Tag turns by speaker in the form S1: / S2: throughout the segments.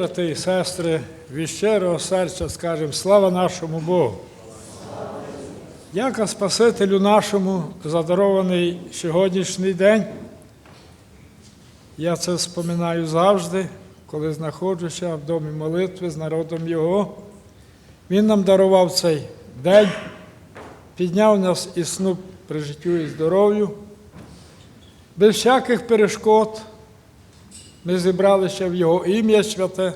S1: брати і сестри, від щирого серця скажемо слава нашому Богу. Дяка Спасителю нашому задарований сьогоднішній день. Я це споминаю завжди, коли знаходжуся в домі молитви з народом Його. Він нам дарував цей день, підняв нас із сну при життю і здоров'ю, без всяких перешкод. Ми зібралися в Його ім'я святе,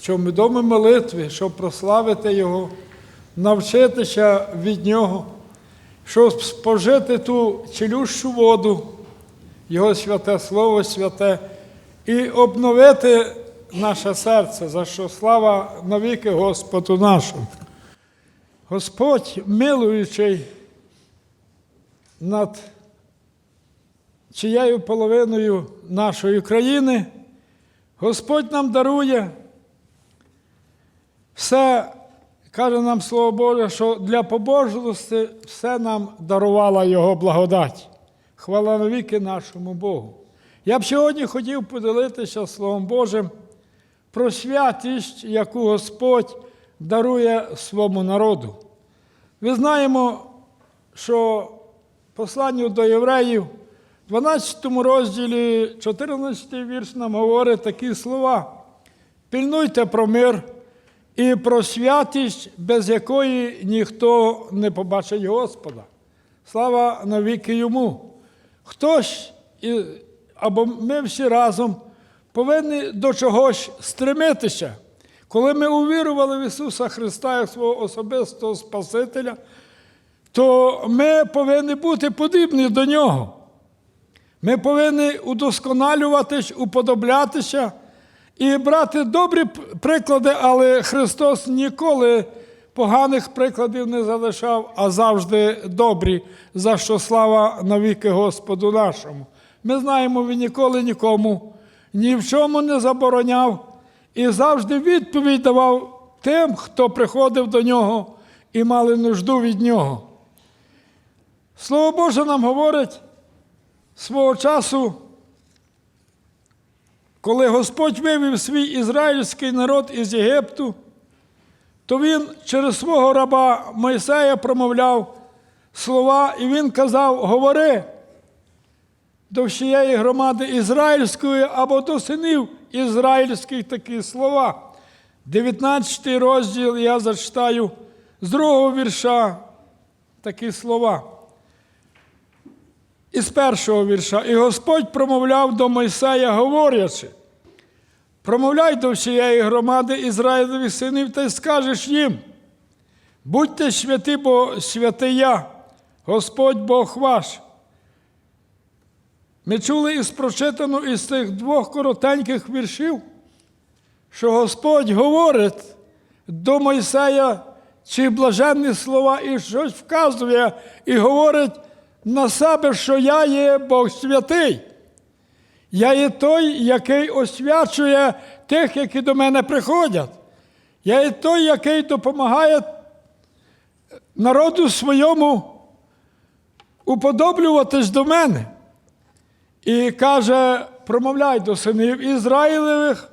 S1: що ми домі молитви, щоб прославити Його, навчитися від Нього, щоб спожити ту цілющу воду, Його святе Слово святе, і обновити наше серце, за що слава навіки Господу нашому. Господь, милуючий над чиєю половиною нашої країни, Господь нам дарує все, каже нам Слово Боже, що для побожності все нам дарувала Його благодать. Хвала навіки нашому Богу. Я б сьогодні хотів поділитися Словом Божим про святість, яку Господь дарує своєму народу. Ми знаємо, що посланню до євреїв, 12 розділі, 14 вірш нам говорить такі слова. Пільнуйте про мир і про святість, без якої ніхто не побачить Господа. Слава навіки йому. Хтось, або ми всі разом повинні до чогось стремитися. Коли ми увірували в Ісуса Христа як свого особистого Спасителя, то ми повинні бути подібні до Нього. Ми повинні удосконалюватись, уподоблятися і брати добрі приклади, але Христос ніколи поганих прикладів не залишав, а завжди добрі, за що слава навіки Господу нашому. Ми знаємо, він ніколи нікому ні в чому не забороняв і завжди відповідь давав тим, хто приходив до нього і мали нужду від нього. Слово Боже нам говорить свого часу, коли Господь вивів свій ізраїльський народ із Єгипту, то він через свого раба Мойсея промовляв слова, і він казав: говори до всієї громади ізраїльської або до синів ізраїльських такі слова. 19 розділ я зачитаю з другого вірша такі слова. Із першого вірша. І Господь промовляв до Мойсея, говорячи, промовляй до всієї громади Ізраїлевих синів та й скажеш їм, будьте святі, бо святий я, Господь Бог ваш. Ми чули із прочитану із цих двох коротеньких віршів, що Господь говорить до Мойсея ці блаженні слова і щось вказує, і говорить на себе, що я є Бог святий. Я є той, який освячує тих, які до мене приходять. Я є той, який допомагає народу своєму уподоблюватись до мене. І каже, промовляй до синів Ізраїлевих,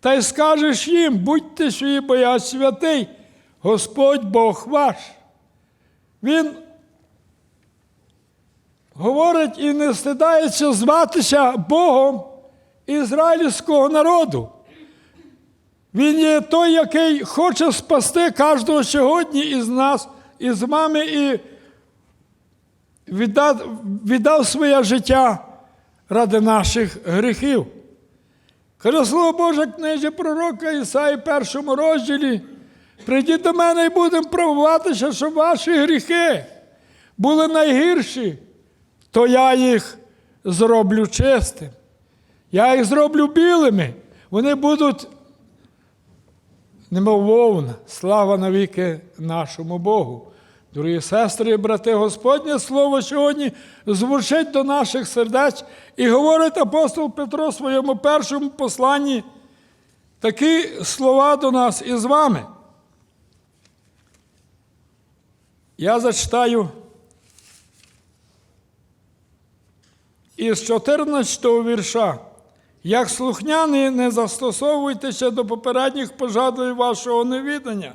S1: та й скажеш їм, будьте свої, бо я святий, Господь Бог ваш. Він говорить і не стидається зватися Богом ізраїльського народу. Він є той, який хоче спасти кожного сьогодні із нас, із вами, і віддав, віддав своє життя ради наших гріхів. Каже слово Боже, книжі пророка Ісаї, першому розділі. Прийдіть до мене і будемо правуватися, щоб ваші гріхи були найгірші, то я їх зроблю чистим. Я їх зроблю білими. Вони будуть, немов вовна, слава навіки нашому Богу. Дорогі сестри і брати, Господнє Слово сьогодні звучить до наших сердець і говорить апостол Петро в своєму першому посланні такі слова до нас і з вами. Я зачитаю із 14 вірша. Як слухняні, не застосовуйтеся до попередніх пожадливів вашого невідання,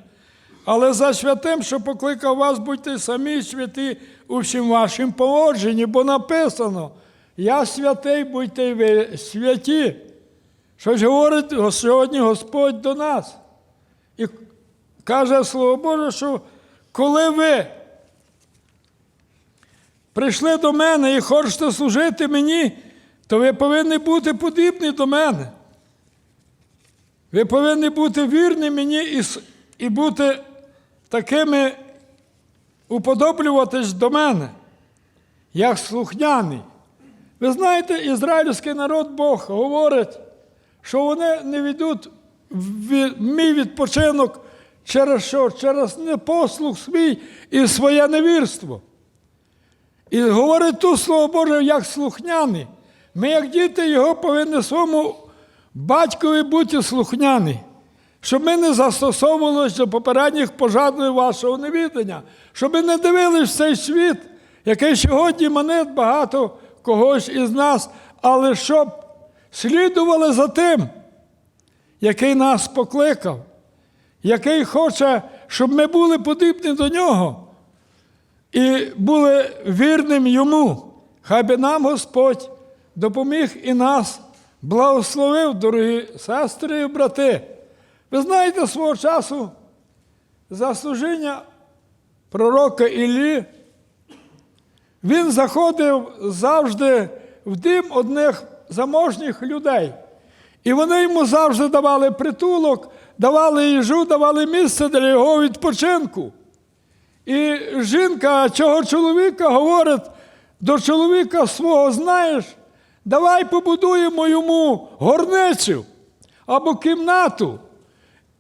S1: але за святим, що покликав вас, будьте самі святі у всім вашім поводженні, бо написано: Я святий, будьте й ви святі. Щось говорить сьогодні Господь до нас. І каже Слово Боже, що коли ви прийшли до мене і хочете служити мені, то ви повинні бути подібні до мене. Ви повинні бути вірні мені і, і бути такими, уподоблюватись до мене, як слухняний. Ви знаєте, ізраїльський народ Бог говорить, що вони не ведуть в мій відпочинок через що? Через непослух свій і своє невірство. І говорить тут Слово Боже, як слухняні. Ми, як діти його, повинні своєму батькові бути слухняні, щоб ми не застосовувалися до попередніх пожадливих вашого невідання, щоб ми не дивились в цей світ, який сьогодні манить багато когось із нас, але щоб слідували за тим, який нас покликав, який хоче, щоб ми були подібні до нього і були вірним йому. Хай би нам Господь допоміг і нас благословив, дорогі сестри і брати. Ви знаєте свого часу заслуження пророка Іллі, він заходив завжди в дім одних заможніх людей. І вони йому завжди давали притулок, давали їжу, давали місце для його відпочинку. І жінка цього чоловіка говорить до чоловіка свого, знаєш, давай побудуємо йому горницю або кімнату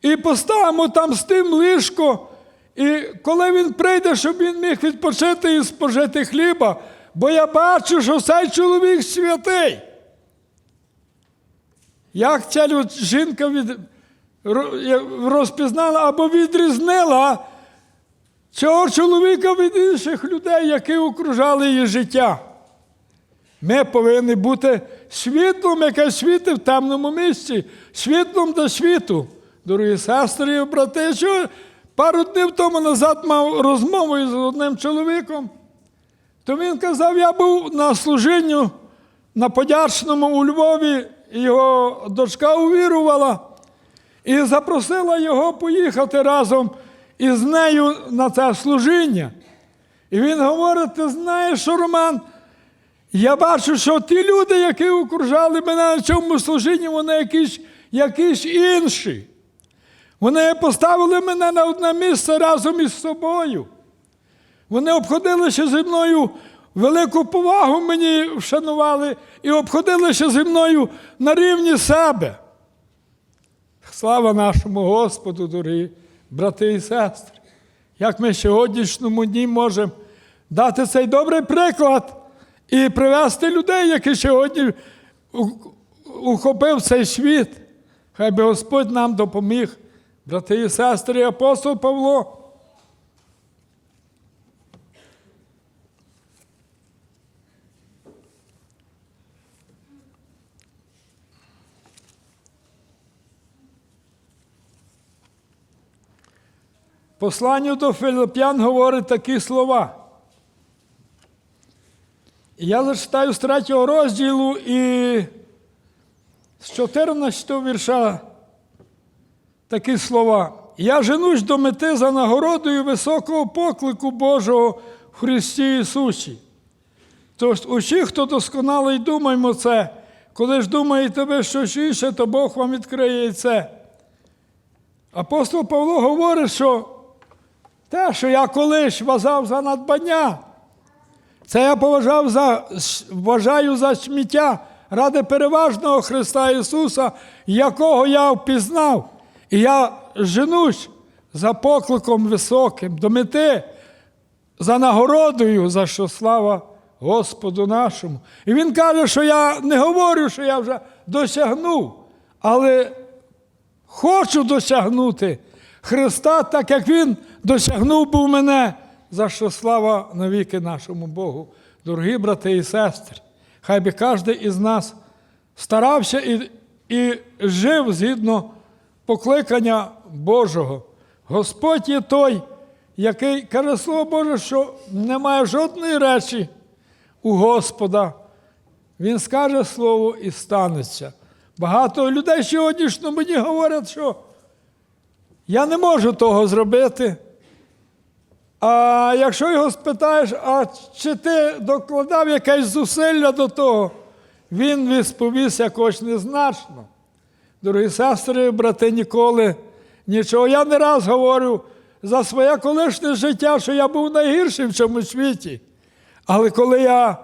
S1: і поставимо там з тим ліжко. І коли він прийде, щоб він міг відпочити і спожити хліба, бо я бачу, що цей чоловік святий. Як ця жінка від, розпізнала або відрізнила цього чоловіка від інших людей, які окружали її життя. Ми повинні бути світлом, яке світить в темному місці, світлом до світу. Дорогі сестри і брати, що пару днів тому назад мав розмову із одним чоловіком, то він казав, я був на служінню на подячному у Львові, його дочка увірувала і запросила його поїхати разом із нею на це служіння. І він говорить: ти знаєш, Роман, я бачу, що ті люди, які окружали мене на цьому служінні, вони якісь, якісь інші. Вони поставили мене на одне місце разом із собою. Вони обходилися зі мною, велику повагу мені вшанували і обходилися зі мною на рівні себе. Слава нашому Господу, дорогі брати і сестри. Як ми сьогоднішньому дні можемо дати цей добрий приклад і привести людей, які сьогодні ухопив цей світ. Хай би Господь нам допоміг, брати і сестри, апостол Павло. Посланню до Филип'ян говорить такі слова. Я зачитаю з третього розділу і з 14 вірша такі слова. Я женусь до мети за нагородою високого поклику Божого в Христі Ісусі. Тож усі, хто досконалий, думаймо це. Коли ж думаєте ви щось інше, то Бог вам відкриє це. Апостол Павло говорить, що те, що я колись вважав за надбання, це я поважав за, вважаю за сміття ради переважного Христа Ісуса, якого я впізнав. І я женусь за покликом високим до мети, за нагородою, за що слава Господу нашому. І він каже, що я не говорю, що я вже досягнув, але хочу досягнути Христа, так як Він досягнув був мене, за що слава навіки нашому Богу. Дорогі брати і сестри, хай би кожен із нас старався і, і жив згідно покликання Божого. Господь є той, який каже Слово Боже, що немає жодної речі у Господа. Він скаже слово і станеться. Багато людей сьогоднішньо мені говорять, що я не можу того зробити. А якщо його спитаєш, а чи ти докладав якесь зусилля до того, він відповість якось незначно. Дорогі сестри, брати, ніколи нічого. Я не раз говорю за своє колишнє життя, що я був найгіршим в цьому світі. Але коли я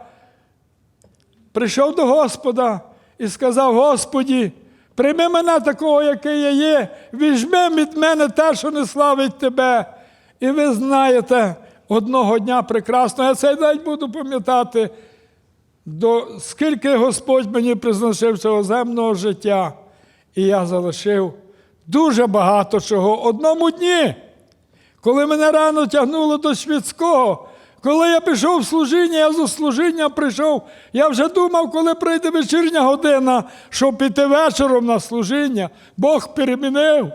S1: прийшов до Господа і сказав: Господі, прийми мене такого, який я є, візьми від мене те, що не славить тебе. І ви знаєте, одного дня прекрасно, я цей день буду пам'ятати, до скільки Господь мені призначив цього земного життя, і я залишив дуже багато чого. Одному дні, коли мене рано тягнуло до світського, коли я пішов в служіння, я за служіння прийшов, я вже думав, коли прийде вечірня година, щоб піти вечором на служіння. Бог перемінив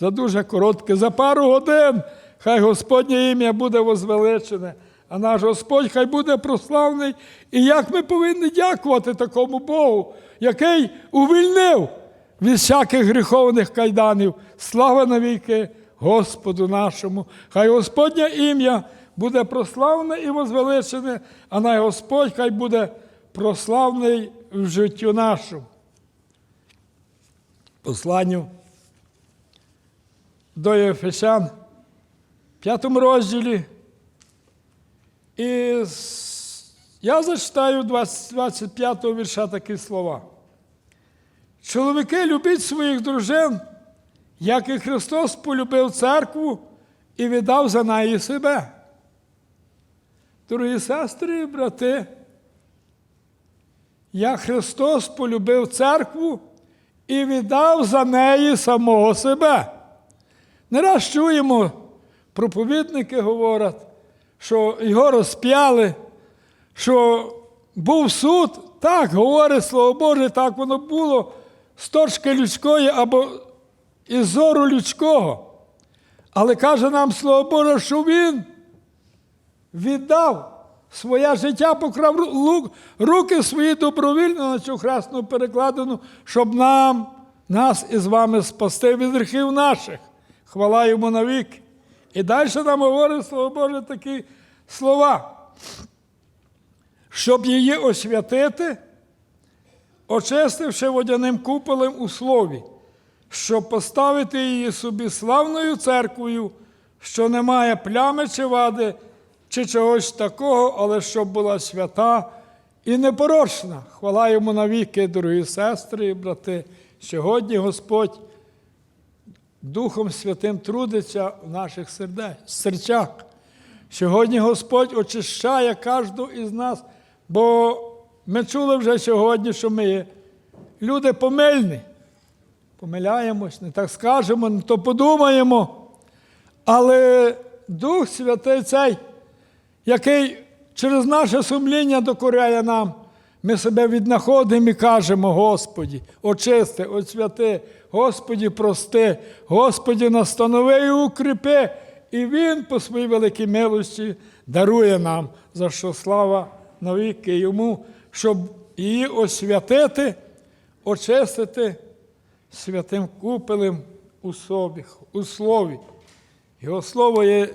S1: за дуже коротке, за пару годин. Хай Господнє ім'я буде возвеличене, а наш Господь хай буде прославний. І як ми повинні дякувати такому Богу, який увільнив від всяких гріховних кайданів. Слава навіки Господу нашому. Хай Господнє ім'я буде прославне і возвеличене, а най Господь хай буде прославний в життю нашому. Посланню до Єфесян, п'ятому розділі. І я зачитаю 20 25 вірша такі слова. Чоловіки, любіть своїх дружин, як і Христос полюбив церкву і віддав за неї себе. Дорогі сестри і брати, як Христос полюбив церкву і віддав за неї самого себе. Не раз чуємо, проповідники говорять, що його розп'яли, що був суд. Так, говорить Слово Боже, так воно було з точки людської або із зору людського. Але каже нам Слово Боже, що Він віддав своє життя, покрав руки свої добровільно на цю хресну перекладину, щоб нам, нас із вами спасти від гріхів наших. Хвала йому навіки. І далі нам говорить Слово Боже такі слова, щоб її освятити, очистивши водяним куполем у слові, щоб поставити її собі славною церквою, що не має плями чи вади, чи чогось такого, але щоб була свята і непорочна. Хвала йому навіки, дорогі сестри і брати. Сьогодні Господь Духом Святим трудиться в наших серде- серцях. Сьогодні Господь очищає кожного із нас, бо ми чули вже сьогодні, що ми люди помильні. Помиляємось, не так скажемо, не то подумаємо. Але Дух Святий цей, який через наше сумління докоряє нам, ми себе віднаходимо і кажемо, Господі, очисти, освяти, Господі, прости, Господі, настанови і укріпи. І Він по своїй великій милості дарує нам, за що слава навіки йому, щоб її освятити, очистити святим купелем у собі, у слові. Його слово є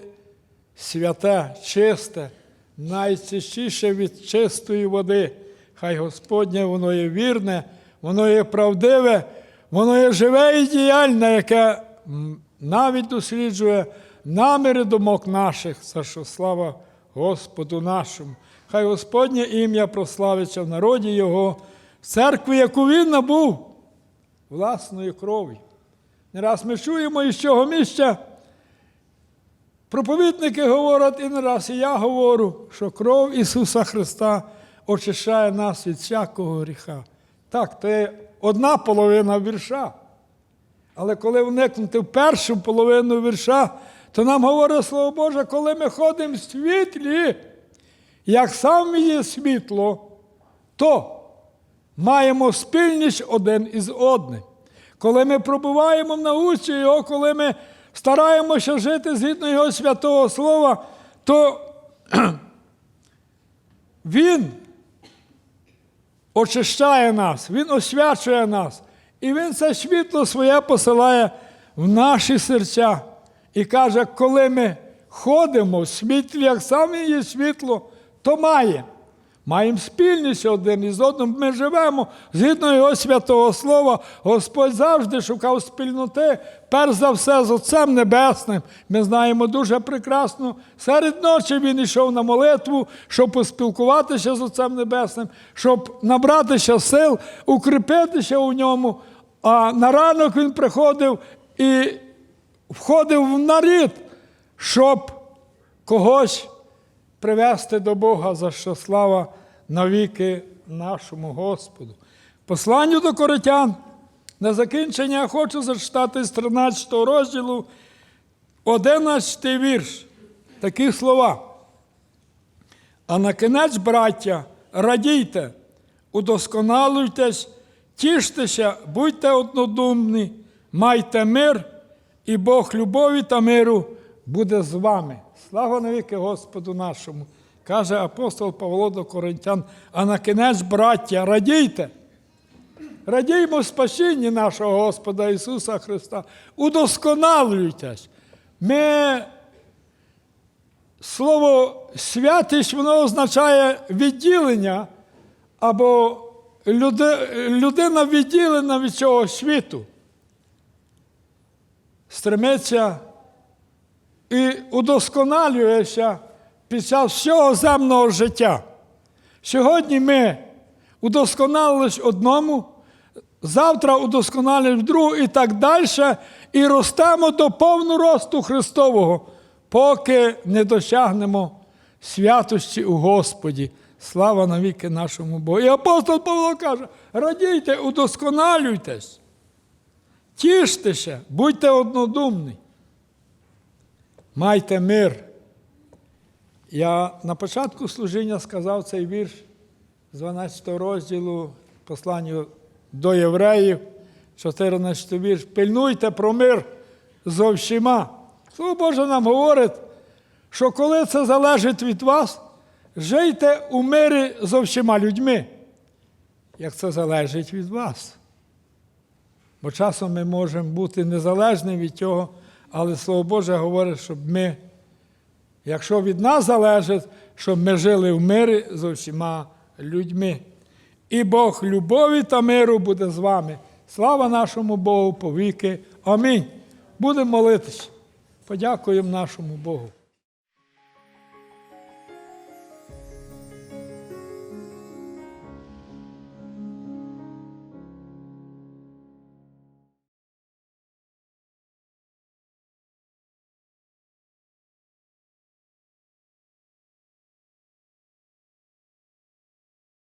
S1: святе, чисте, найчистіше від чистої води. Хай Господнє, воно є вірне, воно є правдиве, воно є живе і діяльне, яке навіть досліджує наміри думок наших, за що слава Господу нашому. Хай Господнє ім'я прославиться в народі Його, в церкві, яку він набув власною кров'ю. Не раз ми чуємо із цього місця. Проповідники говорять, і не раз і я говорю, що кров Ісуса Христа очищає нас від всякого гріха. Так, то є одна половина вірша. Але коли вникнути в першу половину вірша, то нам говорить Слово Боже, коли ми ходимо в світлі, як сам є світло, то маємо спільність один із одним. Коли ми пробуваємо в науці Його, коли ми стараємося жити згідно Його святого Слова, то Він очищає нас, Він освячує нас. І Він це світло своє посилає в наші серця. І каже, коли ми ходимо в світлі, як саме є світло, то маємо. Маємо спільність один із одним. Ми живемо згідно Його святого Слова. Господь завжди шукав спільноти, перш за все, з Отцем Небесним. Ми знаємо дуже прекрасно. Серед ночі він йшов на молитву, щоб поспілкуватися з Отцем Небесним, щоб набратися сил, укріпитися у ньому. А на ранок він приходив і входив в нарід, щоб когось привести до Бога, за що слава навіки нашому Господу. Посланню до коритян на закінчення я хочу зачитати з 13 розділу 11 вірш. Такі слова. А на кінець, браття, радійте, удосконалуйтесь, тіштеся, будьте однодумні, майте мир, і Бог любові та миру буде з вами. Слава навіки Господу нашому, каже апостол Павло до Коринтян. А на кінець, браття, радійте. Радіймо спасінні нашого Господа Ісуса Христа. Удосконалюйтесь. Ми Слово святість воно означає відділення, або людина відділена від цього світу. Стремиться і удосконалюється під час всього земного життя. Сьогодні ми удосконалились одному, завтра удосконалюємо другу і так далі, і ростемо до повного росту Христового, поки не досягнемо святості у Господі. Слава навіки нашому Богу. І апостол Павло каже: радійте, удосконалюйтесь, тіштеся, будьте однодумні. Майте мир. Я на початку служіння сказав цей вірш з 12 розділу посланню до євреїв, 14 вірш. Пильнуйте про мир зо всіма. Слово Боже нам говорить, що коли це залежить від вас, жийте у мирі зо всіма людьми, як це залежить від вас. Бо часом ми можемо бути незалежні від цього, але Слово Боже говорить, щоб ми, якщо від нас залежить, щоб ми жили в мирі з усіма людьми. І Бог любові та миру буде з вами. Слава нашому Богу повіки. Амінь. Будемо молитися. Подякуємо нашому Богу.